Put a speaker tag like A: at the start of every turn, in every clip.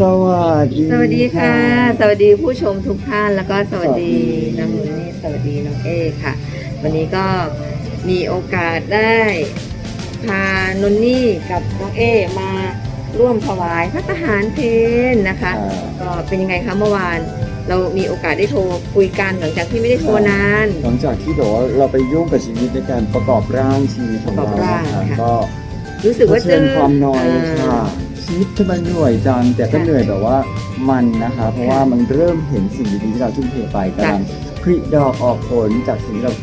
A: สวัสดี
B: สวัสดีค่ะ สวัสดีผู้ชมทุกท่านแล้วก็สวัสดีน้องหนุนนี่สวัสดีน้องเอค่ะ วันนี้ก็มีโอกาสได้พานุนนี่กับน้องเอมาร่วมถวายพระทหารเพลนะคะ
A: อ่า
B: ก็เป็นยังไงคะเมื่อวาน เรามีโอกาสได้โทรคุยกันหลังจากที่ไม่ได้โทรนาน
A: หลังจากที่แบบว่าเราไปยุ่งกับชีวิตในการประกอบร่างชีวิตของเรา
B: ประกอบร่าง
A: นะคะ
B: ค่ะ
A: ก็
B: รู้สึกว่า
A: เผชิญความน้อยาค่ะ ชีวิตทำไมเหนื่อยจังแต่ก็
B: ค่ะ
A: เหนื่อยแบบว่ามันนะคะ เพราะว่ามันเริ่มเห็นสิ่งดีๆที่เราทุ่มเทไปกำลังผลิดอกออกผลจากสิ่งที่เรา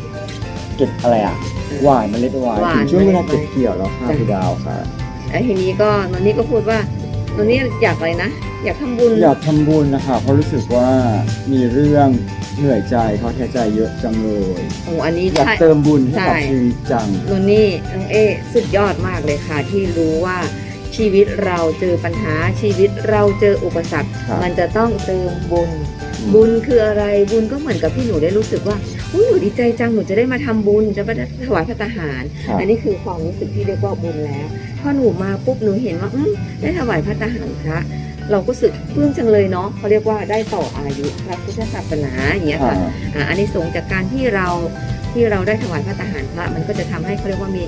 A: เก็บอะไรอะหวานเมล็ดหวาน
B: หวาน
A: ถึงช่วงเวลา
B: เมล็
A: เก็
B: ด
A: บเกี่ยวแล้วค่ะ
B: จ้ะ
A: พี่ดาวค่ะ
B: แล้วทีนี้ก็นนนี่ก็พูดว่านนนี่อยากอะไรนะอยากทำบุญ
A: อยากทำบุญนะคะเพราะรู้สึกว่ามีเรื่องเหนื่อยใจท้อแท้ใจเยอะจังเลย
B: โอ้อันนี้
A: อยาก
B: ใช่
A: เติมบุญให้กับ
B: ใช่
A: ชีวิตจัง
B: นนนี่น้องเอสุดยอดมากเลยค่ะที่รู้ว่า ชีวิตเราเจอปัญหาชีวิตเราเจออุปสรรค
A: ครับ
B: มันจะต้องเติมบุญ
A: อืม
B: บุญคืออะไรบุญก็เหมือนกับที่หนูได้รู้สึกว่าอุ๊ยหนูดีใจจังหนูจะได้มาทำบุญจะมาถวายพระทหาร
A: ครับ
B: อันนี้คือความรู้สึกที่เรียกว่าบุญแล้ว พอหนูมาปุ๊บหนูเห็นว่าอืมได้ถวายพระทหารพระเราก็รู้สึกปลื้มจังเลยเนาะเขาเรียกว่าได้ต่ออายุพระพุทธศาสนาอย่างเงี้ยค่ะ อ่าอันนี้สงส์จากการที่เราที่เราได้ถวายพระทหารพระมันก็จะทำให้เขาเรียกว่ามี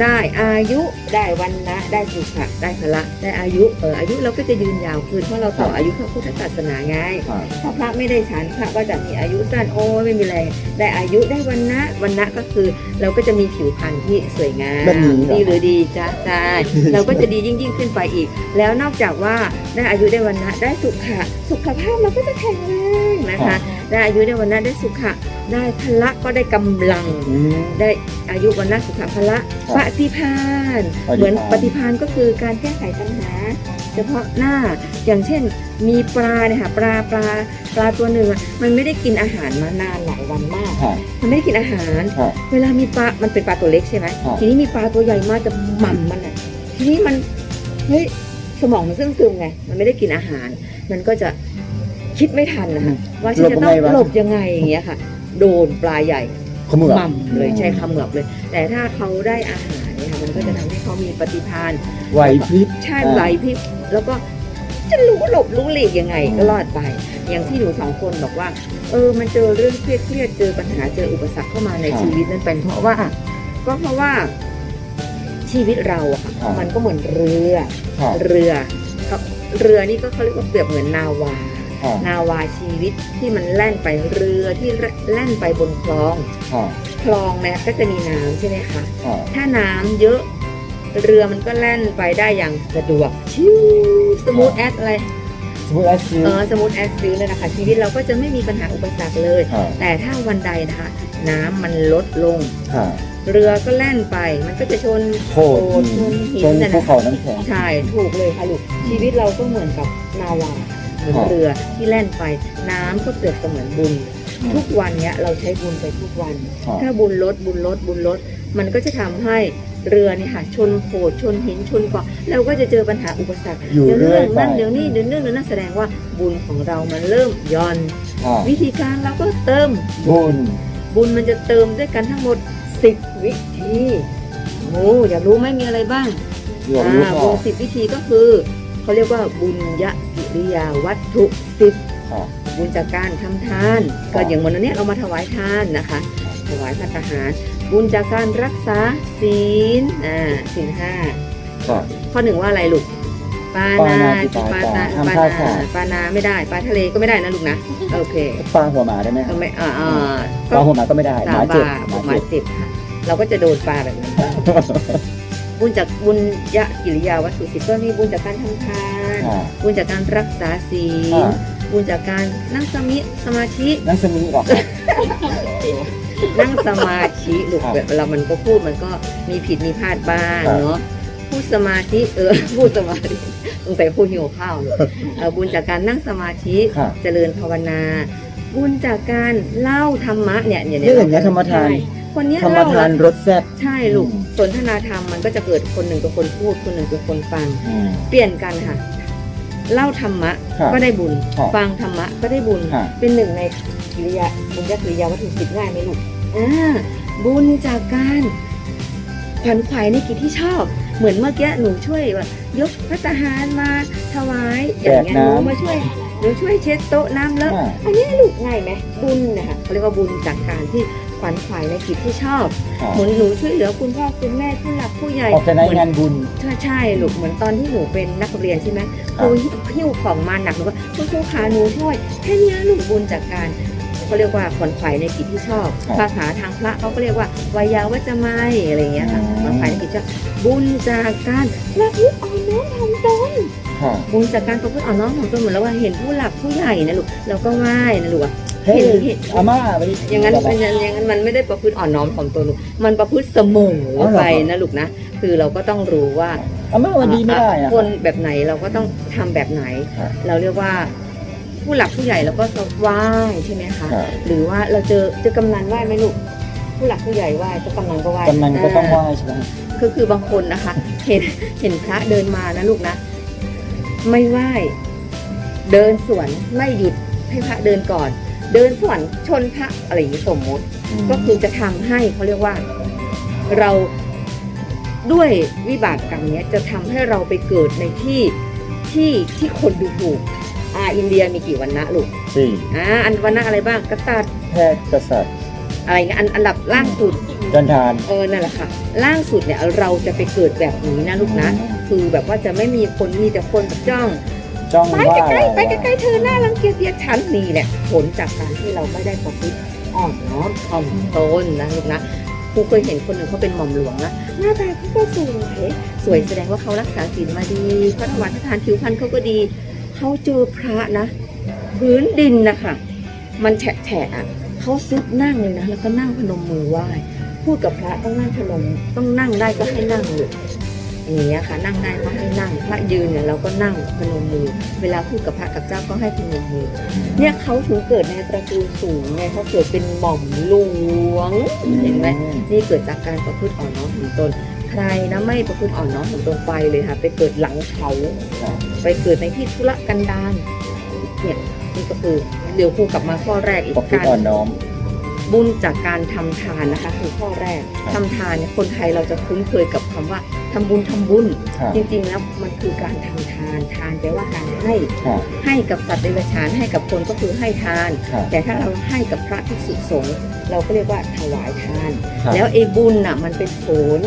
B: ได้อายุได้วันนะได้สุขะได้พละ ได้อายุเอออายุเราก็จะยืนยาวขึ้นเพราะเราต่ออายุพระพุทธศาสนาไง
A: ค่ะ
B: ถ้าพระไม่ได้ฉันพระก็จะมีอายุสั้นโอ้ยไม่มีแรงได้อายุได้วันนะวันนะก็คือ เราก็จะมีผิวพรรณที่สวยงาม
A: แบบนี้เหรอ
B: ดีหรือดีจ้าใช่เราก็จะดียิ่งยิ่งขึ้นไปอีก แล้วนอกจากว่าได้อายุได้วันนะได้สุขะสุขภาพเราก็จะแข็งแรงนะคะ ได้อายุได้วันนะได้สุขะ ได้พละก็ได้กำลัง
A: อืม
B: ได้อายุวันนะสุขะพละ
A: ครับ
B: ปฏิพาน
A: ปฏิภาณ
B: เหมือนปฏิพานก็คือการแก้ไขปัญหา เฉพาะหน้าอย่างเช่น มีปลาเนี่ยค่ะปลาปลาปลาตัวหนึ่งอะมันไม่ได้กินอาหารมานานหลายวันมาก
A: ค่ะ
B: มันไม่ได้กินอาหาร
A: ค่ะ
B: เวลามีปลา มันเป็นปลาตัวเล็กใช่ไหม
A: ครับ
B: ทีนี้มีปลาตัวใหญ่มากจะหม่ำมันอะ ทีนี้มัน เฮ้ย สมองมันซึ่งซึมไง มันไม่ได้กินอาหาร มันก็จะคิดไม่ทันนะคะว่าฉันจะต้อง
A: หลบยังไงวะ
B: หลบยังไงอย่างเงี้ยค่ะ โดนปลาใหญ่
A: ขมือ
B: หม่ำเลยใช้คำเหมือบเลย แต่ถ้าเขาได้อาหารเนี่ยค่ะมันก็จะทำให้เขามีปฏิภาณ
A: ไหวพริบ
B: ใช่
A: อ่า
B: ไหวพริบแล้วก็จะรู้หลบรู้หลีกยังไง
A: อืม
B: ก็รอดไป อย่างที่หนูสองคนบอกว่า เออมันเจอเรื่องเครียดเครียดๆเจอปัญหาเจออุปสรรคเข้ามาในชีวิตนั้นเป็นเพราะว่า ก็เพราะว่าชีวิตเราอะค่ะมันก็เหมือนเรือ
A: ค่ะ
B: เรือเขาเรือนี่ก็เขาเรียกว่าเปรียบเหมือนนาวา
A: ค่ะ
B: นาวาชีวิตที่มันแล่นไปเรือที่แล่นไปบนคลอง
A: ค่ะ
B: คลองเนี่ยก็จะมีน้ำใช่ไหมคะ
A: ค่ะ
B: ถ้าน้ำเยอะเรือมันก็แล่นไปได้อย่างสะดวกชิวสมูทแอดอะไร
A: สมมติว่าซื้อ
B: เออสมูทแอดซิลเลยนะคะชีวิตเราก็จะไม่มีปัญหาอุปสรรคเลย
A: ค่ะ
B: แต่ถ้าวันใดนะคะ น้ำมันลดลง
A: ค่ะ
B: เรือก็แล่นไป มันก็จะชน
A: โค
B: โข
A: ตร
B: ดชนหิ
A: ช
B: น
A: น
B: นะ
A: ภู
B: นะ
A: เขาน้ำแข็ง
B: ใช่ถูกเลยค่ะลูกชีวิตเราก็เหมือนกับนาวา เหมือน
A: ครับ
B: เรือที่แล่นไปน้ำก็เปรียบเสมือนบุญ ทุกวันเนี้ยเราใช้บุญไปทุกวัน
A: ค่ะ
B: ถ้าบุญลดบุญลดบุญลด มันก็จะทำให้เรือเนี่ยค่ะชนโขดชนหินชนเกาะเราก็จะเจอปัญหาอุปสรรค
A: อยู่
B: เดี๋ยว
A: เรื่
B: เรื่
A: อ
B: อยง
A: ไป
B: นั่นเดี๋ยวนี้เดี๋ยวเรื่องเดี๋ยวนั่นแสดงว่าบุญของเรามันเริ่มหย่อน
A: ค่ะ
B: วิธีการเราก็เติม
A: บุญ
B: บุญมันจะเติมด้วยกันทั้งหมด10วิธีโอ้อยากรู้ไหมมีอะไรบ้าง
A: เดี๋ยวรู้
B: อ่า
A: ก่
B: บุ
A: อ
B: ญ
A: น
B: สิบวิธีก็คือ เขาเรียกว่าบุญยกิริยาวัตถุสิบ
A: ค่ะ
B: บุญจากการทำทาน
A: ครั
B: ก็
A: บ
B: อย่างวันนี้เรามาถวายทานนะคะ ถวายพระทหาร บุญจากการรักษาศีลอ่าศีลห้า
A: ค่ะ
B: ข้อหนึ่งว่าอะไรลูกปา
A: ปา
B: นา
A: นาติ
B: ปา
A: ปา
B: ตา
A: ตา
B: ปา
A: ห้าม
B: นา
A: ฆ่าสัตว์
B: ปานาไม่ได้ปลาทะเลก็ไม่ได้นะลูกนะโอเค
A: ปลาหัวหมาได้ไหม
B: ก็
A: คะ
B: ไม่อ่าอ่า
A: ปลาหัวหมาก็ไม่ได้ห
B: สา
A: มา
B: บ
A: เจ็บาหมา
B: หมา
A: เจ็บ
B: เจ็บค่ะเราก็จะโดนปลาแบบนั้น บุญจากบุญยะกิริยาวัตถุสิบก็มีบุญจากการทำทาน
A: ค่ะ
B: บุญจากการรักษาศีล
A: ค่ะ
B: บุญจากการนั่งสมิสมาธิ
A: นั่นสมิหรอคะ
B: นั่งสมาธิลูก
A: ครับ
B: เวลามันก็พูดมันก็มีผิดมีพลาดบ้าง
A: ครับ
B: เนาะพูดสมาธิเออ พูดสมาธิสงสัยพูดหิวข้าวเลยเออบุญจากการนั่งสมาธิ
A: ค่ะ
B: เจริญภาวนา บุญจากการเล่าธรรมะเนี่ยเนี่ย
A: นี่อย่างเงี้ยธรรมทาน
B: ใช่คนเนี้ย
A: ธรรม
B: เล่า
A: ทาน
B: แล้ว
A: รสแซ่บ
B: ใช่ลูก
A: อืม
B: ส นทนาธรรมมันก็จะเกิดคนหนึ่งเป็นคนพูดคนหนึ่งเป็นคนฟัง
A: อืม
B: เปลี่ยนกันค่ะ เล่าธรรมะ
A: ครับ
B: ก็ได้บุญ
A: ครับ
B: ฟังธรรมะก็ได้บุญ
A: ครับ
B: เป็นหนึ่งในกิริยาบุญญกิริยาวัตถุสิบง่ายไหมลูกอ่าบุญจากการขวัญขวายในกิจที่ชอบ เหมือนเมื่อกี้หนูช่วยว่ายกพระทหารมาถวายอย่างเงี้ย
A: แจก
B: หนู
A: น้ำ
B: มาช่วยหนูช่วยเช็ดโต๊ะน้ำเลอะ
A: อ่า
B: อันนี้ลูกง่ายไหมบุญนะคะเขาเรียกว่าบุญจากการที่ ขวัญขวายในกิจที่ชอบ
A: ค่ะ
B: เหมือนหนูช่วยเหลือคุณพ่อคุณแม่ผู้หลักผู้ใหญ่
A: ออกจากในงานบุญ
B: ใช่ใช่ลูกเหมือนตอนที่หนูเป็นนักเรียนใช่ไหมค
A: ครับ
B: รูหิ้วของมาหนักหนูก็คุณครูขาหนูช่วยแค่เนี้ยลูกบุญจากการเขาเรียกว่าขวัญขวายในกิจที่ชอบ ภาษาทางพระเขาก็เรียกว่าวายาวัจจะไม่อะไรอย่างเงี้ยค่ะขวัญขวายในกิจที่ชอบบุญจากการละพุอ่อนน้อมถ่อมตน
A: ค่ะ
B: บุญจากการประพฤติอ่อนน้อมถ่อมตนเหมือนเราว่าเห็นผู้หลักผู้ใหญ่นะลูกเราก็ไหว้นะลูกอะ
A: เฮ้ย
B: เห็นเห็น
A: อาม่าไป
B: อย่างนั้นเป็นอย่างนั้นมันไม่ได้ประพฤติอ่อนน้อมถ่อมตนลูกมันประพฤติเสมอ
A: อ๋อเหรอ
B: ไปนะลูกนะ คือเราก็ต้องรู้ว่า
A: อาม่าวันดีไม่ได้อะ
B: คนแบบไหนเราก็ต้องทำแบบไหน
A: ครับ
B: เราเรียกว่าผู้หลักผู้ใหญ่เราก็ต้องไหว้ใช่ไหมคะ
A: ค่ะ
B: หรือว่าเราเจอเจอกำนันไหว้ไหมลูกผู้หลักผู้ใหญ่ไหว้เจ้ากำนันก็ไหว้
A: กำนันก็ต้องไหว้ใช่ไหม
B: คือคือบางคนนะคะ เห็นเห็นพระเดินมานะลูกนะ ไม่ไหว้เดินสวนไม่หยุดให้พระเดินก่อน เดินสวนชนพระอะไรอย่างนี้สมมติ ก็คือจะทำให้เขาเรียกว่าเราด้วยวิบากกรรมเนี้ยจะทำให้เราไปเกิดในที่ที่ที่คนดูถูกอ่าอินเดียมีกี่วันนะลูก
A: สี่
B: อ่าอันวันนะอะไรบ้างกษัตริย์
A: แพทย์กษัตริย์
B: อะไรเงี้ยอันอันดับล่างสุด
A: จันทาน
B: เออนั่นแหละค่ะ ล่างสุดเนี่ยเราจะไปเกิดแบบนี้นะลูกนะ คือแบบว่าจะไม่มีคนมีแต่คนจ้อง
A: จ้อง
B: ไป
A: ว่า
B: ใกล้ๆไปใกล้ๆเธอหน้ารังเกียจเดียดฉันนี่แหละผลจากการที่เราไม่ได้ประพฤติอ่อนน้อมถ่อมตนนะลูกนะครูเคยเห็นคนหนึ่งเขาเป็นหม่อมหลวงนะหน้าตาเขาก็สวยสวยแสดงว่าเขารักษาศีลมาดีพระถวายทานผิวพรรณเขาก็ดีเขาเจอพระนะ พื้นดินนะคะมันแฉะแฉะอะเขาซุดนั่งเลยนะแล้วก็นั่งพนมมือไหว้พูดกับพระต้องนั่งพนมต้องนั่งได้ก็ให้นั่งเลย อย่างเงี้ยค่ะ นั่งได้ก็ให้นั่ง พระยืนเนี่ยเราก็นั่งพนมมือ เวลาพูดกับพระกับเจ้าก็ให้พนมมือ เนี่ยเขาถึงเกิดในตระกูลสูงไงเขาเกิดเป็นหม่อมหลวง เห็นไหมนี่เกิดจากการประพฤติอ่อนน้อมถ่อมตน ใครนะไม่ประพฤติอ่อนน้อมถ่อมตนไปเลยค่ะ ไปเกิดหลังเขา
A: ครับ
B: ไปเกิดในที่ธุรกันดารเนี่ยนี่ก็คือเดี๋ยวครูกลับมาข้อแรกอีก
A: ปกติ
B: การ
A: อ่อนน้อม
B: บุญจากการทำทานนะคะคือข้อแรก
A: ครับ
B: ทำทานเนี่ยคนไทยเราจะคุ้นเคยกับคำว่า ทำบุญทำบุญ
A: ค่ะ
B: จริงๆแล้วมันคือการทำทานทานแปลว่าการให้
A: ค่ะ
B: ให้กับสัตว์เดรัจฉานให้กับคนก็คือให้ทาน
A: ค่ะ
B: แต่ถ้าเราให้กับพระภิกษุสงฆ์เราก็เรียกว่าถวายทาน
A: ค่ะ
B: แล้วไอ้บุญน่ะมันเป็นผล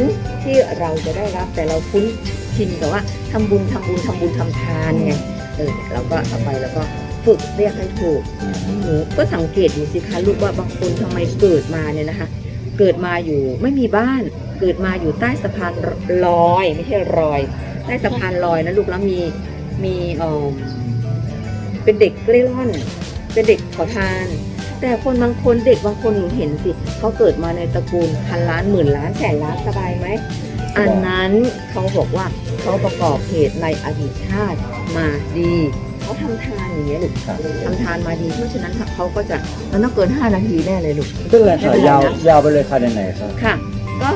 B: ที่เราจะได้รับแต่เราคุ้นชินกับว่าทำบุญทำบุญทำบุญทำทานไงเออเราก็เอาไปแล้วก็ฝึกเรียกให้ถูกหนูก็สังเกตดูสิคะลูกว่าบางคนทำไมเกิดมาเนี่ยนะคะ เกิดมาอยู่ไม่มีบ้าน เกิดมาอยู่ใต้สะพานลอยไม่ใช่รอย ใต้สะพานลอยนะลูกแล้วมีมีเออเป็นเด็กเล่ร่อน เป็นเด็กขอทาน แต่คนบางคนเด็กบางคนหนูเห็นสิเขาเกิดมาในตระกูลพันล้านหมื่นล้านแสนล้านสบายไหมอันนั้นเขาบอกว่าเขาประกอบเหตุในอดีตชาติมาดี เขาทำทานอย่างเงี้ยลูก
A: ค่ะ
B: ทำทานมาดี เพราะฉะนั้นเขาก็จะมันต้องเกิน 5 นาทีแน่เลยลูก
A: ก็เลยค่ะยาวยาวไปเลยค่ะไหนๆครับ
B: ค่ะ ก็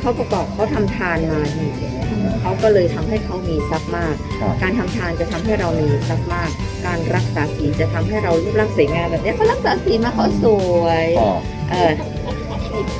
B: เขาประกอบเขาทำทานมาดีเขาก็เลยทำให้เขามีทรัพย์มาก
A: ครับ
B: การทำทานจะทำให้เรามีทรัพย์มาก การรักษาศีลจะทำให้เรารูปร่างสวยงามแบบเนี้ยเขารักษาศีลมาเขาสวย
A: พอ
B: เออ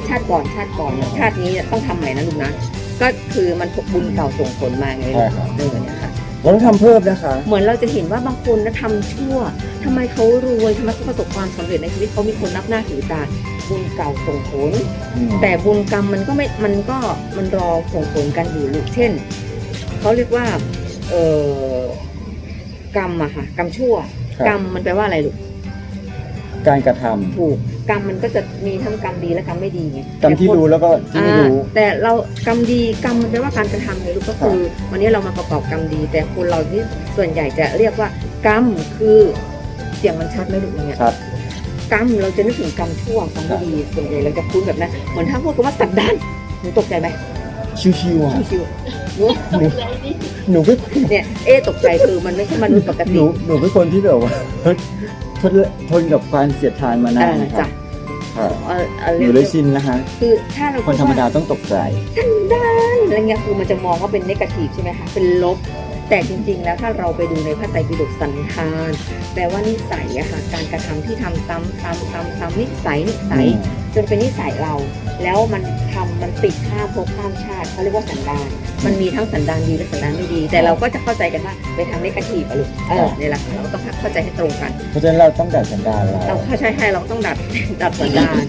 B: ชาติก่อนชาติก่อนชาตินี้ต้องทำใหม่นะลูกนะ ก็คือมันบุญเก่าส่งผลมาไง
A: ใช่ครับ
B: เออเนี่ยค่ะ
A: เรา ต้องทำเพิ่มนะคะ
B: เหมือนเราจะเห็นว่าบางคนนะทำชั่วทำไมเขารวยทำไมเขาประสบความสำเร็จในชีวิตเขามีคนนับหน้าถือตาบุญเก่าส่งผล
A: อืม
B: แต่บุญกรรมมันก็ไม่มันก็มันรอส่งผลกันอยู่ลูกเช่นเขาเรียกว่าเอ่อกรรมอะค่ะกรรมชั่ว
A: ครับ
B: กรรมมันแปลว่าอะไรลูก
A: การกระทำ
B: ถูก กรรมมันก็จะมีทั้งกรรมดีและกรรมไม่ดีไง
A: กรรมที่รู้แล้วก็ที่ไม่รู้
B: อ่าแต่เรากรรมดีกรรมมันแปลว่าการกระทำไงลูกก็คือ วันนี้เรามาประกอบกรรมดี แต่คนเราที่ส่วนใหญ่จะเรียกว่ากรรมคือเสียงมันชัดไหมลูกอย่างเงี้ย
A: ครับ
B: กรรมเราจะนึกถึงกรรมชั่วกรรมไม่ดีส่วนใหญ่เราจะคุ้นแบบนั้นเหมือนถ้าพูดคำว่าสัตว์ด้านหนูตกใจไหม
A: ชิวๆอะ
B: ชิวๆหนู
A: หนูหนูเป็น
B: เนี่ยเอ๊ะตกใจคือมันไม่ใช่มนุษย์ปก
A: ห
B: ติ
A: นูหนูเป็นคนที่แบบว่า ทนทนกับการเสียดทานมานา
B: อ่าน
A: นะค
B: จ้ะ
A: รับค่ะ
B: เออเออ
A: หนูเลยชินนะคะ
B: คือถ้าเรา
A: คนธรรมดาต้องตกใจ
B: สันดานอะไรเงี้ยคือมันจะมองว่าเป็นนกาทีฟใช่ไหมคะเป็นลบ แต่จริงๆ แล้วถ้าเราไปดูในพระไตรปิฎกสันนิทานแปลว่านิสัยอะค่ะการกระทำที่ทำซ้ำซ้ำซ้ำซ้ำนิสัยนิสัย จนเป็นนิสัยเรา แล้วมันทำมันติดข้ามภพข้ามชาติเขาเรียกว่าสันดาน มันมีทั้งสันดานดีและสันดานไม่ดี แต่เราก็จะเข้าใจกันว่าไปทางเลกาทีฟอะลูกเออเนี่ยแหละค่ะเราก็ต้องเข้าใจให้ตรงกัน
A: เพราะฉะนั้นเราต้องดัดสันดานเรา
B: เราเข้าใช่ใช่เราต้องดัดดัดสันดาน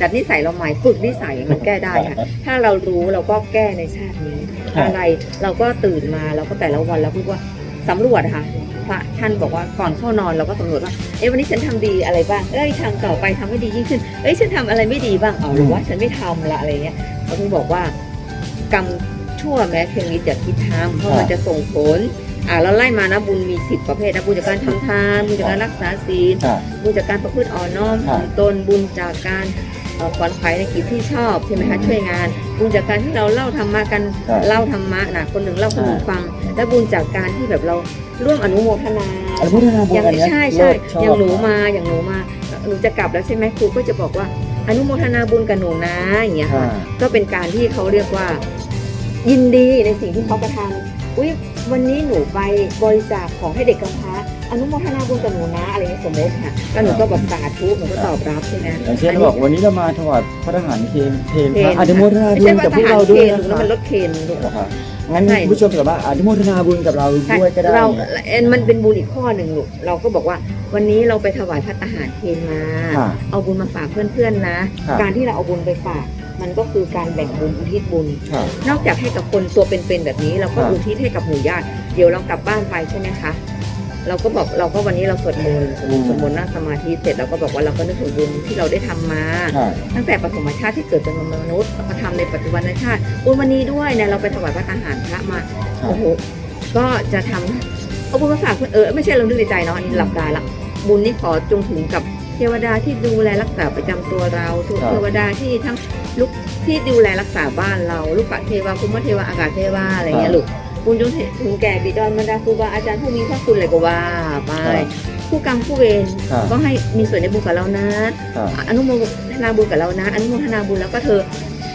B: ดัดนิสัยเราใหม่ฝึกนิสัยมันแก้ได้ค่ะถ้าเรารู้เราก็แก้ในชาตินี้
A: ครับ
B: อะไรเราก็ตื่นมาเราก็แต่ละวันเราพูดว่าสำรวจค่ะพระท่านบอกว่าก่อนเข้านอนเราก็สำรวจว่าเอ้วันนี้ฉันทำดีอะไรบ้างเอ้ยทางต่อไปทำให้ดียิ่งขึ้นเอ้ยฉันทำอะไรไม่ดีบ้างเอาหรือว่าฉันไม่ทำละอะไรเงี้ยเขาถึงบอกว่ากรรมชั่วแม้เพียงนิดอย่าคิดทำเพราะมันจะส่งผลอ่าเราไล่มานะบุญมีสิบประเภทนะบุญจากการทำทานบุญจากการรักษาศีล
A: ค่ะ
B: บุญจากการประพฤติอ่อนน้อม
A: ครับ
B: ถ่อมตนบุญจากการ เอ่อขวนขวายในกิจที่ชอบใช่ไหมคะช่วยงาน บุญจากการที่เราเล่าธรรมะกัน
A: ครับ
B: เล่าธรรมะนะคนหนึ่งเล่าคนหนึ่ง
A: อ่า
B: ฟัง และบุญจากการที่แบบเราร่วมอนุโมทนา
A: อนุโมทนาบุญ
B: อย่าง
A: อันเนี้ย
B: ใช่
A: เลิ
B: ใช่
A: ศชอบ
B: อย่างหนูมาอย่างหนูมาหนูจะกลับแล้วใช่ไหมครูก็จะบอกว่าอนุโมทนาบุญกับหนูนะอย่างเงี้ย
A: ค่ะ
B: ค่ะก็เป็นการที่เขาเรียกว่า ยินดีในสิ่งที่เขากระทำอุ้ยวันนี้หนูไปบริจาคของให้เด็กกำพร้า อนุโมทนาบุญกับหนูนะอะไรเงี้ยสมมติค่ะแล้วหนูก็แบบสาธุหนูก็ตอบรับใช่ไหม
A: อย่างเช่นเราบอกวันนี้เรามาถวายพระทหารเพลเพล
B: เพล
A: พระอนุโมทนา
B: ไม่
A: บุ
B: ใช่
A: ญ
B: ว่า
A: กับ
B: ท
A: พวก
B: หาร
A: เรา
B: เพ
A: ด้วย
B: น
A: นะ
B: หนูแล้ว
A: คะ
B: มันลดเคนลูก
A: เหรอคะงั้น
B: ใช่
A: คุณผู้ชมสามารถอนุโมทนาบุญกับเราด้วยก็ได้
B: เราเอ็นมันเป็นบุญอีกข้อหนึ่งลูกเราก็บอกว่าวันนี้เราไปถวายพระทหารเพนมา
A: ค่ะ
B: เอาบุญมาฝากเพื่อนๆนะ
A: ครับ
B: การที่เราเอาบุญไปฝากมันก็คือการแบ่งบุญอุทิศบุญ
A: ค่ะ
B: นอกจากให้กับคนตัวเป็นๆแบบนี้ เราก็
A: ครับ
B: อุทิศให้กับหมู่ญาติ เดี๋ยวเรากลับบ้านไปใช่ไหมคะ เราก็บอกเราก็วันนี้เราสวดมนต์สวดมนต์นั่งสมาธิเสร็จเราก็บอกว่าเราก็นึกถึงบุญที่เราได้ทำมา
A: ค่ะ
B: ตั้งแต่ปฐมชาติที่เกิดเป็นมนุษย์แล้วก็ทำในปัจจุบันชาติบุญวันนี้ด้วยเนี่ยเราไปถวายพระทหารพระมา
A: ครับ
B: โอ้โหก็จะทำเอาบุญมาฝากเพื่อนเออไม่ใช่เรานึกในใจเนาะอันนี้หลับตาละบุญนี้ขอจงถึงกับเทวดาที่ดูแลรักษาประจำตัวเราทุก
A: ครับ
B: เทวดาที่ทั้งลูกที่ดูแลรักษาบ้านเรา ลูกปะเทวาคุมเทวาอากาศเทวาอะไรเงี้ยลูก บุญจงถึงแก่บิดอนบรรดาครูบาอาจารย์ผู้มีพระคุณอะไรก็ว่าไป
A: ครับ
B: ผู้กรรมผู้เวร
A: ครับ
B: ก็ให้มีส่วนในบุญกับเรานะ
A: ค่ะ
B: อนุโมทนาบุญกับเรานะอนุโมทนาบุญแล้วก็เธอ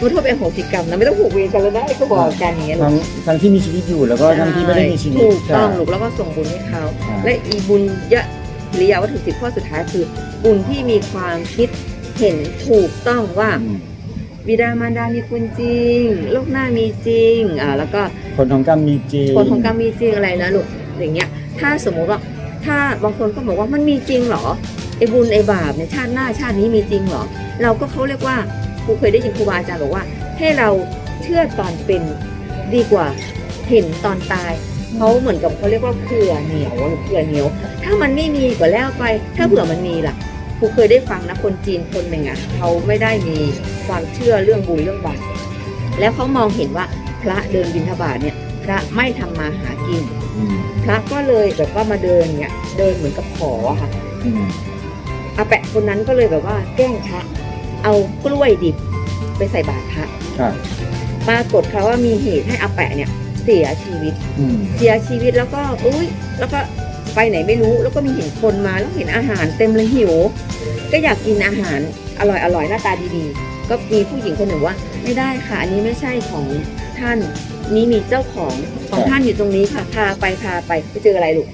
B: มุโทษเป็นโหสิกรรมนะไม่ต้องผูกเวรกันแล้วนะไอ้ก็บอกกันอย่างเงี้ย
A: ทั้งทั้งที่มีชีวิตอยู่แล้วก็ทั้งที่ไม่ได้มีชีวิต
B: ถูกต้อง
A: ค่ะ
B: ลูกแล้วก็ส่งบุญให้เขา
A: ค่ะ
B: และอีบุญยะหรือยาวัตถุสิบข้อสุดท้ายคือ บุญที่มีความคิดเห็นถูกต้องว่า
A: อืม
B: บิดามารดามีคุณจริง โลกหน้ามีจริงอ่าแล้วก็
A: ผลของกรรมมีจริง
B: ผลของกรรมมีจริงอะไรนะลูกอย่างเงี้ย ถ้าสมมติว่าถ้าบางคนก็บอกว่ามันมีจริงเหรอไอ้บุญไอ้บาปในยชาติหน้าชาตินี้มีจริงเหรอ เราก็เขาเรียกว่าครูเคยได้ยินครูบาอาจารย์บอกว่า ให้เราเชื่อตอนเป็นดีกว่าเห็นตอนตายเขาเหมือนกับเขาเรียกว่าเผื่อเหนียวหรือเผื่อเหนียว ถ้ามันไม่มีก็แล้วไป ถ้าเผื่อมันมีล่ะ ครูเคยได้ฟังนะคนจีนคนหนึ่งอะเขาไม่ได้มีความเชื่อเรื่องบุญเรื่องบาปแล้วเขามองเห็นว่าพระเดินบิณฑบาตเนี่ย พระไม่ทำมาหากิน
A: อืม
B: พระก็เลยแบบว่ามาเดินเนี่ยเดินเหมือนกับขออะค่ะ
A: อืม
B: อาแปะคนนั้นก็เลยแบบว่า แกล้งพระเอากล้วยดิบไปใส่บาตรพระ
A: ค่ะ
B: ปรากฏค่ะว่ามีเหตุให้อาแปะเนี่ยเสียชีวิต
A: อืม
B: เสียชีวิตแล้วก็อุ้ยแล้วก็ ไปไหนไม่รู้ แล้วก็มีเห็นคนมาแล้วเห็นอาหารเต็มเลยหิว ก็อยากกินอาหารอร่อยอร่อยหน้าตาดีๆ ก็มีผู้หญิงคนหนึ่งว่า ไม่ได้ค่ะอันนี้ไม่ใช่ของท่านนี่มีเจ้าของของท่านอยู่ตรงนี้ค่ะพาไปพาไปไปเจออะไรลูก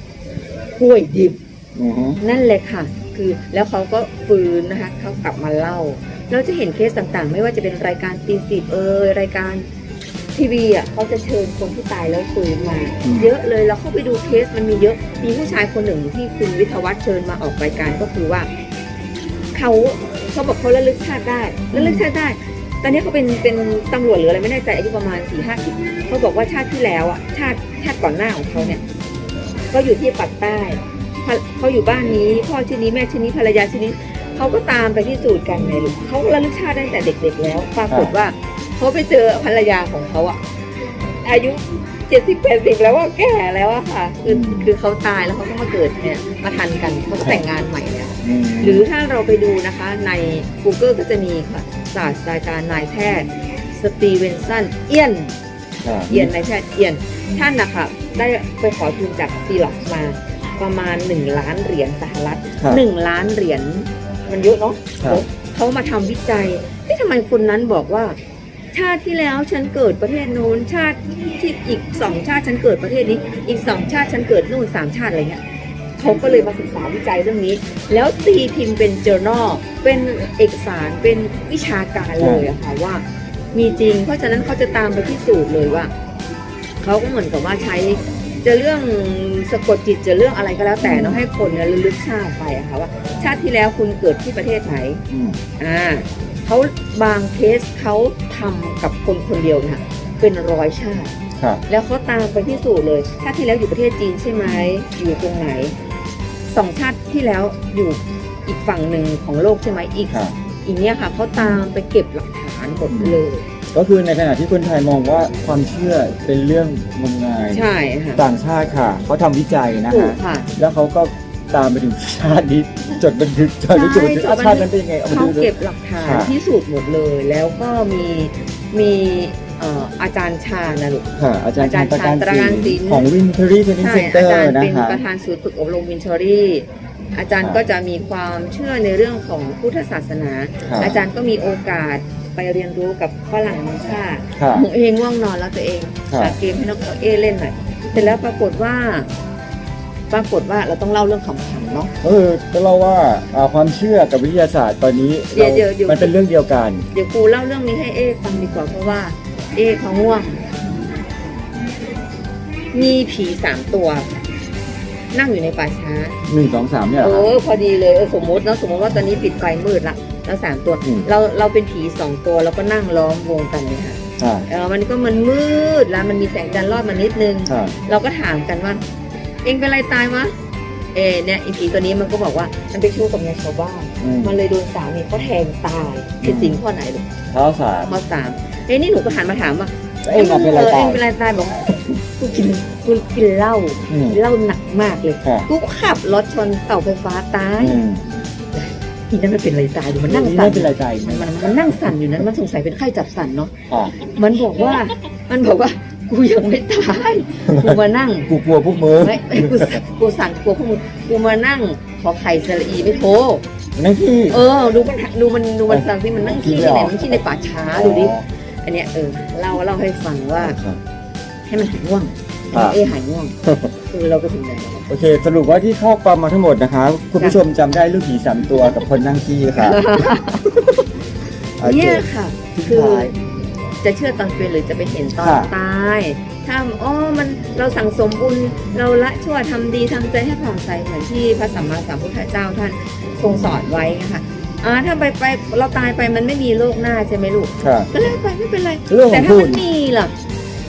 B: กล้วยดิบ
A: อือฮึ
B: นั่นเลยค่ะ คือแล้วเขาก็ฟื้นนะคะเขากลับมาเล่า เราจะเห็นเคสต่างๆ ไม่ว่าจะเป็นรายการตีสิบเอยรายการ ทีวีอะเขาจะเชิญคนที่ตายแล้วฟื้นมา เยอะเลยเราเข้าไปดูเคสมันมีเยอะมีผู้ชายคนหนึ่งที่คุณวิทยาวัฒน์เชิญมาออกรายการก็คือว่าเขาเขาบอกเขาระลึกชาติได้ระลึกชาติได้ ตอนนี้เขาเป็นเป็นตำรวจหรืออะไรไม่แน่ใจอายุประมาณสี่ห้าสิบเขาบอกว่าชาติที่แล้วอะชาติชาติก่อนหน้าของเขาเนี่ยก็อยู่ที่ปักใต้ภรเขาอยู่บ้านนี้พ่อชื่อนี้แม่ชื่อนี้ภรรยาชื่อนี้เขาก็ตามไปพิสูจน์กันไงลูกเขาระลึกชาติได้ตั้งแต่เด็ก ๆ แล้ว ปรากฏว่า เขาไปเจอภรรยาของเขาอะอายุเจ็ดสิบแปดสิบแล้วว่าแก่แล้วอะค่ะ คือคือเขาตายแล้วเขาก็มาเกิดเนี่ยมาทันกันเขาก็แต่งงานใหม่แล้ว
A: ม
B: หรือถ้าเราไปดูนะคะใน Google ก็จะมีค่ะศาสตราจารย์นายแพทย์สตีเวนสันเอียน
A: ค่ะ
B: เอียนนายแพทย์เอียนท่านนะคะได้ไปขอทุนจากซีล็อกมาประมาณ 1 ล้านเหรียญสหรัฐ
A: ค่ะ
B: 1ล้านเหรียญมันเยอะเนาะ
A: ครับ
B: เขามาทำวิจัยที่ทำไมคนนั้นบอกว่า ชาติที่แล้วฉันเกิดประเทศนู้นชาติที่อีกสองชาติฉันเกิดประเทศนี้ อีกสองชาติฉันเกิดนู่นสามชาติอะไรเงี้ยเขาก็เลยมาศึกษาวิจัยเรื่องนี้ แล้วตีพิมพ์เป็น journal เป็นเอกสารเป็นวิชาการเลยอะค่ะว่ามีจริง เพราะฉะนั้นเขาจะตามไปพิสูจน์เลยว่าเขาก็เหมือนกับว่าใช้จะเรื่องสะกดจิตจะเรื่องอะไรก็แล้วแต่เนาะให้คนเนี่ยระลึกชาติไปอะค่ะว่า ชาติที่แล้วคุณเกิดที่ประเทศไหน
A: อืม
B: อ่า เขาบางเคสเขาทำกับคนคนเดียวเนี่ยเป็นร้อยชาติ
A: ค่ะ
B: แล้วเขาตามไปพิสูจน์เลย ชาติที่แล้วอยู่ประเทศจีนใช่ไหมอยู่ตรงไหนสองชาติที่แล้วอยู่อีกฝั่งหนึ่งของโลกใช่ไหมอีก
A: ค่ะ
B: อีกเนี้ยค่ะเขาตามไปเก็บหลักฐานหมดเลย
A: ก็คือในขณะที่คนไทยมองว่าความเชื่อเป็นเรื่องงมงาย
B: ใช่ค่ะ
A: ต่างชาติค่ะ เขาทำวิจัยนะ
B: ถู
A: ฮะ
B: กค่ะ
A: แล้วเขาก็ ตามไปถึงชาตินี้จดบันทึกจดบันทึก
B: ใช่
A: ว่าชาตินั้นเป็นยังไงเอามา
B: เขา
A: ดู
B: เก็บหลักฐาน
A: ค่ะ
B: พิสูจน์หมดเลย แล้วก็มีมีเอ่ออาจารย์ชานะลูก
A: ค่ะอาจารย์
B: อาจารย์
A: ประการ
B: ชาญตระการศิ
A: ศิ
B: ล
A: ล
B: ป์
A: ป์ของวินเทอรี่เทรนนิ่ง
B: ใช่
A: เซ็นเตอ
B: อาจาร
A: ร์
B: ย์
A: นะ
B: เป็น
A: คะ
B: ประธานศูนย์ฝึกอบรมวินชอรี่ อาจารย์
A: ค่ะ
B: ก็จะมีความเชื่อในเรื่องของพุทธศาสนา
A: ค่ะ
B: อาจารย์ก็มีโอกาสไปเรียนรู้กับฝรั่งมังค่า
A: ค่ะ
B: หนูเองง่วงนอนแล้วตัวเอง
A: ค่ะ
B: หาเกมให้น้องเอเล่นหน่อยเสร็จแล้วปรากฏว่า ปรากฏว่าเราต้องเล่าเรื่องขำๆเนาะ
A: เออก็เล่าว่าอ่าความเชื่อกับวิทยาศาสตร์ตอนนี้
B: เดี๋ยว
A: เรา
B: เดี๋ยวเดี๋ยว
A: มันเป็นเรื่องเดียวกัน
B: เดี๋ยวครูเล่าเรื่องนี้ให้เอฟังดีกว่าเพราะว่า เอเขาง่วง มีผีสามตัว นั่งอยู่ในป่าช้า
A: หนึ่งสองสามเนี่ยเหร
B: เอ
A: อครับ
B: อพอดีเลยเออสมมติเนอะสมมติว่าตอนนี้ปิดไฟมืดละแล้วสามตัว
A: อืม
B: เราเราเป็นผีสองตัวแล้วก็นั่งล้อมวงกันเลยค่ะ
A: ค่ะ
B: เออมันก็มันมืดแล้วมันมีแสงจันทร์รอดมานิดนึง
A: ค่ะ
B: เราก็ถามกันว่า เองเป็นอะไรตายวะเอเนี่ยไอผีตัวนี้มันก็บอกว่ามันไปชู้กับเมียชาวบ้าน
A: อืม
B: มันเลยโดนสามีเขาแทงตายเป็นสิ่งข้อไหนลูก
A: เท้าสาม
B: ข้อสามเอ้ยนี่หนูก็หันมาถามว่า
A: เอ้ยมันเป็นอะไร
B: เอ
A: ตาย
B: งเป็นอะไรตายบอกกูกินกูกินเหล้า
A: อืม
B: กินเหล้าหนักมากเลย
A: ค่ะ
B: กูขับรถชนเสาไฟฟ้าตาย
A: อืม
B: อีนั่นมันเป็นอะไรตายอยู่มันนั่ง
A: นี่
B: สั่
A: ไม่
B: น
A: เป็นไรใจ
B: มันมันมันนั่งสั่นอยู่นั้นมันสงสัยเป็นไข้จับสั่นเนาะ
A: ค่ะ
B: มันบอกว่า มันบอกว่า กูยังไม่ตาย กูมานั่ง
A: กูกลัวพวกมือ
B: ไม่ไม่กูกูสั่นกลัวพวกมึงกูมานั่งขอไข่สระอีไม่โทร
A: นั่นที่
B: เออ ดูมันดูมันดูมันสั่งที่มันนั่งขี้ที่ไหนมันขี้ในป่าช้าดูดิอันเนี้ยเออเล่าเล่าให้ฟังว่า
A: ครับ
B: ให้มันหายง่วง
A: ครับ
B: เอหายง่วงคือเราก็ถึงไหนแล้ว
A: โอเค สรุปว่าที่เข้าความมาทั้งหมดนะคะ คุณผู้ชมจำได้ลูกผีสามตัวกับคนนั่งขี้ค่ะโอเค
B: เนี่ยค่ะ
A: ทิ้ง
B: คือ
A: ท้าย
B: จะเชื่อตอนเป็นหรือจะไปเห็นตอน
A: ค่ะ
B: ตายถ้าอ๋อมันเราสั่งสมบุญเราละชั่วทำดีทำใจให้ผ่องใสเหมือนที่พระสัมมาสัมพุทธเจ้าท่านทรงสอนไว้นะคะอ่าถ้าไปไปเราตายไปมันไม่มีโลกหน้าใช่ไหมลูก
A: ค่ะ
B: ก็แล้วไปไม่เป็นไร
A: เรื่องข
B: แต่
A: อง
B: ถ้า
A: คุ
B: มั
A: ณ
B: นมีล่ะ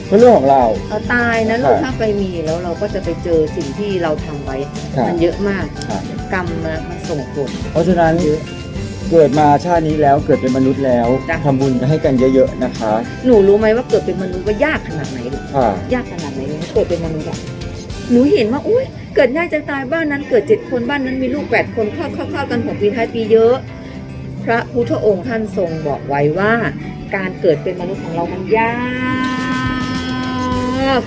A: เป็นเรื่องของเรา
B: เราตายนะลูก
A: ค่ะ
B: ถ้าไปมีแล้วเราก็จะไปเจอสิ่งที่เราทำไว้
A: ค่ะ
B: มันเยอะมาก
A: ค่ะ
B: กรรมมามาส่งผล
A: เพราะฉะนั้น
B: เยอะ
A: เกิดมาชาตินี้แล้วเกิดเป็นมนุษย์แล้ว
B: จ้ะ
A: ทำบุญให้กันเยอะ ๆนะคะ
B: หนูรู้ไหมว่าเกิดเป็นมนุษย์ว่ายากขนาดไหนลูก
A: ค่ะ
B: ยากขนาดไหนรู้ไหมเกิดเป็นมนุษย์อะหนูเห็นว่าอุ้ยเกิดง่ายจะตายบ้านนั้นเกิดเจ็ดคนบ้านนั้นมีลูกแปดคนคลอดคลอดคลอดกันหัวปีท้ายปีเยอะ พระพุทธองค์ท่านทรงบอกไว้ว่า การเกิดเป็นมนุษย์ของเรามันยาก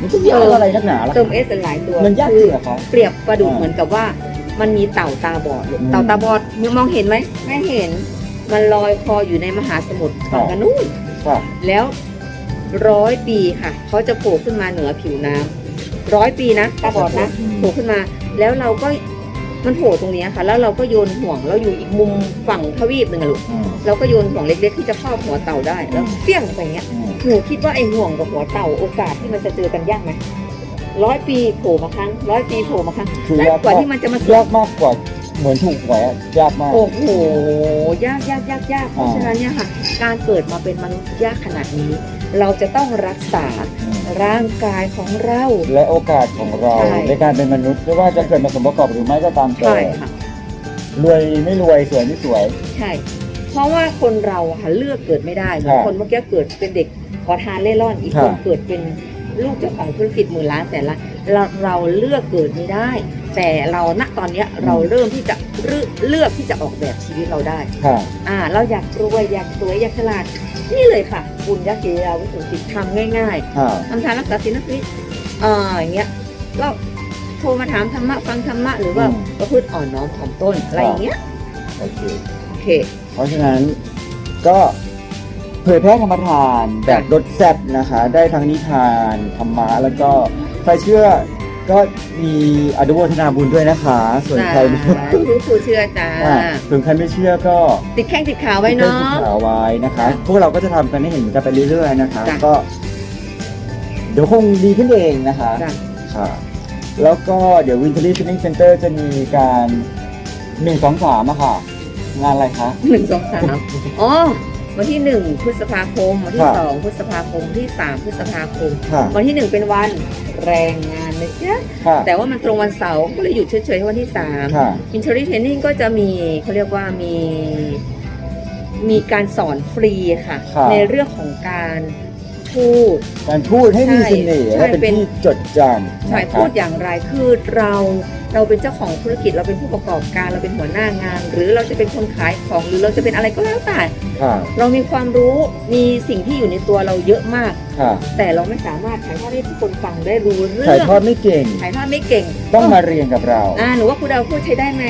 A: มันจะยากอะไรนักหนาล่ะ
B: เติมเอสหลายตัว
A: มันยากจริงเหรอคะ
B: เปรียบประดุจ
A: อ่า
B: เหมือนกับว่า มันมีเต่าตาบอดลูก
A: อืม
B: เต่าตาบอดมองเห็นไหมไม่เห็น มันลอยคออยู่ในมหาสมุทรฝั่งกันนู้น
A: ค่ะ
B: แล้วร้อยปีค่ะเขาจะโผล่ขึ้นมาเหนือผิวน้ำร้อยปีนะตาบอดนะ
A: อืม
B: โผล่ขึ้นมา แล้วเราก็มันโผล่ตรงเนี้ยค่ะ แล้วเราก็โยนห่วงเราอยู่อีกมุมฝั่งทวีปหนึ่งอะลูก
A: อืม
B: เราก็โยนห่วงเล็ก ๆ ที่จะครอบหัวเต่าได้แล้วเฟี้ยงไปอย่างเงี้ย
A: อืม
B: หนูคิดว่าไอ้ห่วงกับหัวเต่าโอกาสที่มันจะเจอกันยากไหม ร้อยปีโผล่มาครั้งร้อยปีโผล่มาครั้ง
A: คือ
B: แล้ว
A: ยาก
B: กว่าที่มันจะมาส
A: ยากมากกว่าเหมือนถูกหวยอะยากมาก
B: โอ้โหยากยากยากยากเพราะ
A: อ่า
B: ฉะนั้นเนี่ยค่ะ การเกิดมาเป็นมนุษย์ยากขนาดนี้ เราจะต้องรักษา
A: อืม
B: ร่างกายของเรา
A: และโอกาสของเรา
B: ใช่
A: ในการเป็นมนุษย์ไม่ว่าจะเกิดมาสมประกอบหรือไม่ก็ตามแต่
B: ใช่ค่ะ
A: รวยไม่รวยสวยไม่สวย
B: ใช่ เพราะว่าคนเราอะค่ะเลือกเกิดไม่ได้เหมือน
A: ครับ
B: คนเมื่อกี้เกิดเป็นเด็กขอทานเล่ร่อน อีก
A: ครั
B: ค
A: บ
B: นเกิดเป็น ลูกเจ้าของธุรกิจหมื่นล้านแสนล้านเราเราเลือกเกิดไม่ได้ แต่เราณตอนเนี้ยเราเริ่มที่จะเลือกเลือกที่จะออกแบบชีวิตเราได้
A: ค่ะ
B: อ่า เราอยากรวยอยากสวยอยากฉลาดนี่เลยค่ะบุญยักษ์เกียาวิสุทธิทำง่าย
A: ค่ะ
B: ๆทำทานรักษาศีลนักวิอ่าอย่างเงี้ยก็โทรมาถามธรรมะฟังธรรมะหรือว่า
A: อืม
B: ประพฤติอ่อนน้อมถ่อมต้นอะไรอย่างเงี้ย
A: โอเค
B: โอเค
A: เพราะฉะนั้นก็พ ผยแพร่ธรรมทานแบบรสแซ่บนะคะ ได้ทั้งนิทานธรรมะแล้วก็ใครเชื่อก็มีอนุโมทนาบุญด้วยนะคะ ส่วนใครไม่
B: ผู้ผู้เชื่อจ้า
A: อะส่วนใครไม่เชื่อก็
B: ติดแข้งติดขาไว้เนาะ
A: ติดข่าวไว้นะคะ พวกเราก็จะทำกันให้เห็นกันไปเรื่อยๆนะคะ
B: จ้ะ
A: ก็ เดี๋ยวคงดีขึ้นเองนะคะ
B: จ้ะ
A: ค่ะแล้วก็เดี๋ยววินเทอรี่ฟิตติ้งเซ็นเตอร์จะมีการหนึ่งสองสามอะค่ะ งานอะไรคะ
B: หนึ่งสองสามอ๋อ วันที่หนึ่งพฤษภาคม วันที่
A: ครับ
B: สองพฤษภาคมวันที่สามพฤษภาคม
A: ค่ะ
B: วันที่หนึ่งเป็นวันแรงงานนะจ๊ะ
A: ค่ะ
B: แต่ว่ามันตรงวันเสาร์ก็เลยหยุดเฉยๆวันที่สาม
A: ค่ะ
B: อินเทอร์เทนนิ่งก็จะมีเขาเรียกว่ามีมีการสอนฟรีค่ะ
A: ครับ
B: ในเรื่องของการ พูด
A: การพูดให้มีเสน่ห์
B: ใช่
A: และเป็น
B: เป็น
A: ที่จดจำ
B: ใช่
A: นะคะ
B: พูดอย่างไรคือเราเราเป็นเจ้าของธุรกิจเราเป็นผู้ประกอบการเราเป็นหัวหน้างาน หรือเราจะเป็นคนขายของหรือเราจะเป็นอะไรก็แล้วแต่
A: ค่ะ
B: เรามีความรู้มีสิ่งที่อยู่ในตัวเราเยอะมาก
A: ค่ะ
B: แต่เราไม่สามารถถ่ายทอดให้ทุกคนฟังได้รู้เรื่
A: ถ่าย
B: อง
A: ทอดไม่เก่ง
B: ถ่ายทอดไม่เก่ง
A: ต้องมาเรียนกับเรา
B: อ่าหนูว่าครูดาวพูดใช้ได้ไหม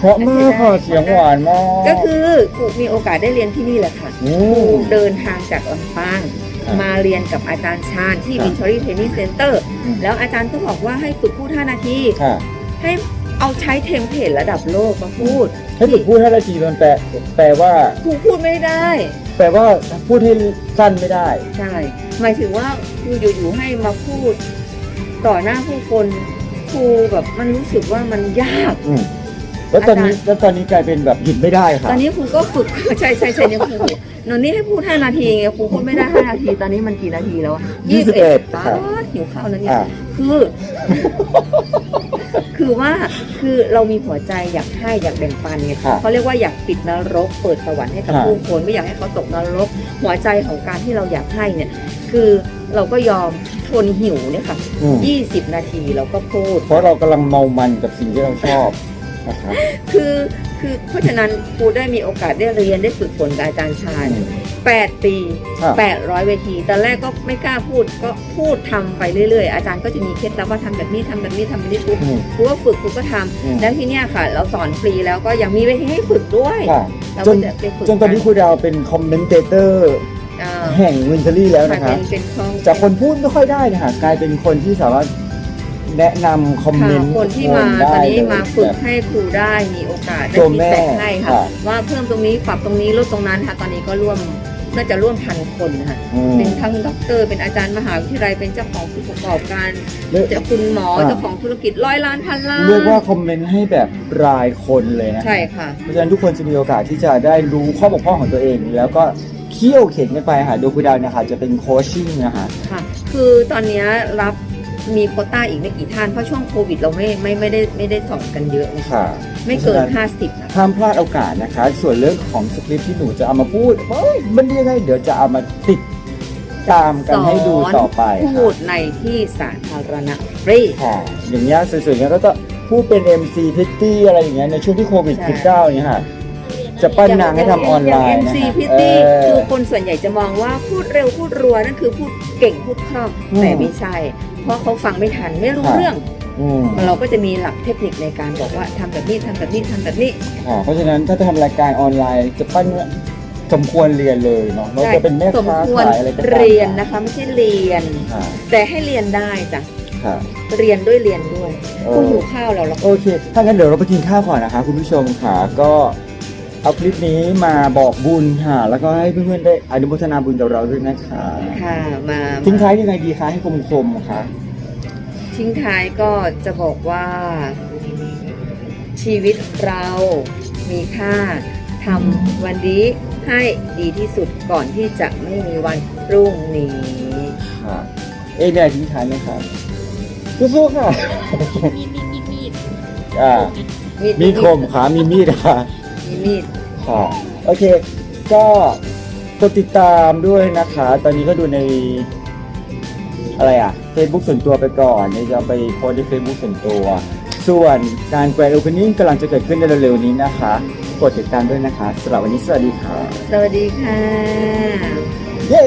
A: เพราะมากค่ะเสียงหวานมาก
B: ก็คือครูมีโอกาสได้เรียนที่นี่แหละค่ะ
A: อื
B: ครู
A: ม
B: เดินทางจากลำปาง
A: ครับ
B: มาเรียนกับอาจารย์ชาญที่
A: ครับ
B: Victory Training Center
A: อืม
B: แล้วอาจารย์ก็บอกว่าให้ฝึกพูด 5 นาที
A: ค่ะ
B: ให้เอาใช้เทมเพลตระดับโลกมาพูด
A: ให้ฝึกพูดให้ละทีมันแปลแปลว่า
B: ครูพูดไม่ได้
A: แปลว่าพูดให้สั้นไม่ได้
B: ใช่ หมายถึงว่าครูอยู่ๆให้มาพูด ต่อหน้าผู้คนครูแบบมันรู้สึกว่ามันยาก
A: อืมแล้วตอนนี้
B: อาจารย์
A: แล้วตอนนี้กลายเป็นแบบหยุดไม่ได้ค่ะ
B: ตอนนี้ครูก็ฝึก ใช่ใช่ใช่เนี่ยครู นนนี่ให้พูด5นาทีไงครูพูดไม่ได้5นาที ตอนนี้มันกี่นาทีแล้วอะ
A: 21
B: ป้า
A: ครับ
B: ดหิวข้าวแล้วเนี่ย
A: อ่า
B: คือ คือว่า คือเรามีหัวใจอยากให้อยากแบ่งปันไง
A: ครับ
B: เขาเรียกว่าอยากปิดนรก เปิดสวรรค์ให้กับ
A: ครับ
B: ผู้คนไม่อยากให้เขาตกนรก หัวใจของการที่เราอยากให้เนี่ย คือเราก็ยอมทนหิวเนี่ยค่ะ
A: อืม
B: 20นาทีเราก็พูด
A: เพราะเรากำลังเมามันกับสิ่งที่เราชอบนะ ครับ
B: คือคือเพราะฉะนั้นครูได้มีโอกาสได้เรียนได้ฝึกฝนกับอาจารย์ชาญ8 ปี
A: ครับ
B: 800 เวทีตอนแรกก็ไม่กล้าพูดก็พูดทำไปเรื่อยๆ อาจารย์ก็จะมีเคล็ดลับว่าทำแบบนี้ทำแบบนี้ทำแบบนี้ปุ๊บ
A: อืม
B: ครูก็ฝึกครูก็ทำ
A: อืม
B: แล้วที่เนี้ยค่ะ เราสอนฟรีแล้วก็ยังมีเวทีให้ฝึกด้วย
A: ค่ะ
B: เรา
A: จ
B: ก็
A: น
B: จะไปฝึก
A: จนตอนนี้ครูดาวเป็นคอมเมนเตเตอร์
B: อ่า
A: แห่งวินเทอรี่แล้ว
B: ค่ะ
A: นะ
B: เป็
A: คะ
B: นเป็นของ
A: จากคนพูดไม่ค่อยได้เนะคะกลายเป็นคนที่สามารถ แนะนำคอมเม
B: ค่ะ
A: นต์
B: คนที่มา
A: ได้
B: ตอนนี้
A: เลย
B: มาฝึก
A: แบบ
B: ให้ครูได้มีโอกาสได้
A: ตัว
B: ฟีด
A: แม่
B: แบ็กให้ค่ะ
A: ค่ะ
B: ว่าเพิ่มตรงนี้ปรับตรงนี้ลดตรงนั้นค่ะ ตอนนี้ก็ร่วมน่าจะร่วมพันคนนะคะ
A: อืม
B: เป็นทั้งด็อกเตอร์เป็นอาจารย์มหาวิทยาลัยเป็นเจ้าของผู้ประกอบการ
A: เรียก
B: เจ้าคุณหมอ
A: อ่า
B: เจ้าของธุรกิจร้อยล้านพันล้าน
A: เรียกว่าคอมเมนต์ให้แบบรายคนเลยนะ
B: ใช่ค่ะ
A: เพราะฉะนั้นทุกคนจะมีโอกาสที่จะได้รู้ข้อบกพร่องของตัวเอง แล้วก็เคี่ยวเข็นกันไปค่ะโดยคุณดาวเนะคะจะเป็นโคชชิ่งนะคะ
B: ค่ะ คือตอนเนี้ยรับ มีโควต้าอีกไม่กี่ท่าน เพราะช่วงโควิดเราไม่ไม่ไม่ได้ไม่ได้สอนกันเยอะนะคะ
A: ค่ะ
B: ไม่เกิน
A: เพราะฉะนั้น
B: 50นะ
A: ห้ามพลาดโอกาสนะคะ ส่วนเรื่องของสคริปต์ที่หนูจะเอามาพูดเฮ้ยมันยังไงเดี๋ยวจะเอามาติดตามกันให้ดูต่อไป
B: พู
A: ค่ะ
B: ดในที่สาธารณะฟรี
A: ค่ะ อย่างเงี้ยสวยๆอย่างเงี้ยก็จะพูดเป็น MC พิตตี้อะไรอย่างเงี้ยในช่วงที่โควิด
B: ใช่
A: 19อย่างเงี้ยค่ะจะปั้นนางให้ทำออนไลน์
B: อย่าง
A: นะ
B: MC
A: คะ
B: พิต
A: เอ
B: ตี้
A: อ
B: คือคนส่วนใหญ่จะมองว่าพูดเร็วพูดรัวนั่นคือพูดเก่งพูดคล่อง
A: อืม
B: แต่ไม่ใช่เพ ราะเขาฟังไม่ทันไม่รู้
A: ค่ะ
B: เรื่อง
A: อืม
B: เราก็จะมีหลักเทคนิคในการบอกว่าทำแบบนี้ทำแบบนี้ทำแบบนี้
A: ค่ะเพราะฉะนั้นถ้าจะทำรายการออนไลน์จะปั้นเนี่ยสมควรเรียนเลยเนาะเราจะเป็นแม่
B: สม
A: ค้า
B: ควร
A: ขายอะไรก็ตาม
B: เรียนนะคะไม่ใช่เรียน
A: ค่ะ
B: แต่ให้เรียนได้จ้ะ
A: ค่ะ
B: เรียนด้วยเรียนด้วย
A: เอ
B: คุณ
A: อ
B: หิวข้าวแล้วเหรอ
A: โอเค ถ้างั้นเดี๋ยวเราไปกินข้าวก่อนนะคะ คุณผู้ชมค่ะ ก็ เอาคลิปนี้มาบอกบุญค่ะ แล้วก็ให้เพื่อนๆได้อนุโมทนาบุญกับเราด้วยนะคะ
B: ค่ะมา
A: ทิ้งท้ายยังไงดีคะให้คมๆค่ะ
B: ทิ้งท้ายก็จะบอกว่า ชีวิตเรามีค่าทำวันนี้ให้ดีที่สุดก่อนที่จะไม่มีวันพรุ่งนี้
A: ค่ะ เอ๊ะเนี่ยทิ้งท้ายไหมครับสู้ๆค่ะ
C: มีดมีดมีดมีด
A: อ่า
B: มี
A: มีคมค่ะมีมีดค่ะ
B: มีมีด
A: ค่ะโอเค ก็กดติดตามด้วยนะคะ ตอนนี้ก็ดูใน อะไรอะ Facebook ส่วนตัวไปก่อนเดี๋ยวจะเอาไปโพสต์ใน Facebook ส่วนตัว ส่วนการ Grand Opening กำลังจะเกิดขึ้นในเร็วๆนี้นะคะ กดติดตามด้วยนะคะสำหรับวันนี้สวัสดีค่ะ
B: สวัสดีค่ะ
A: เย้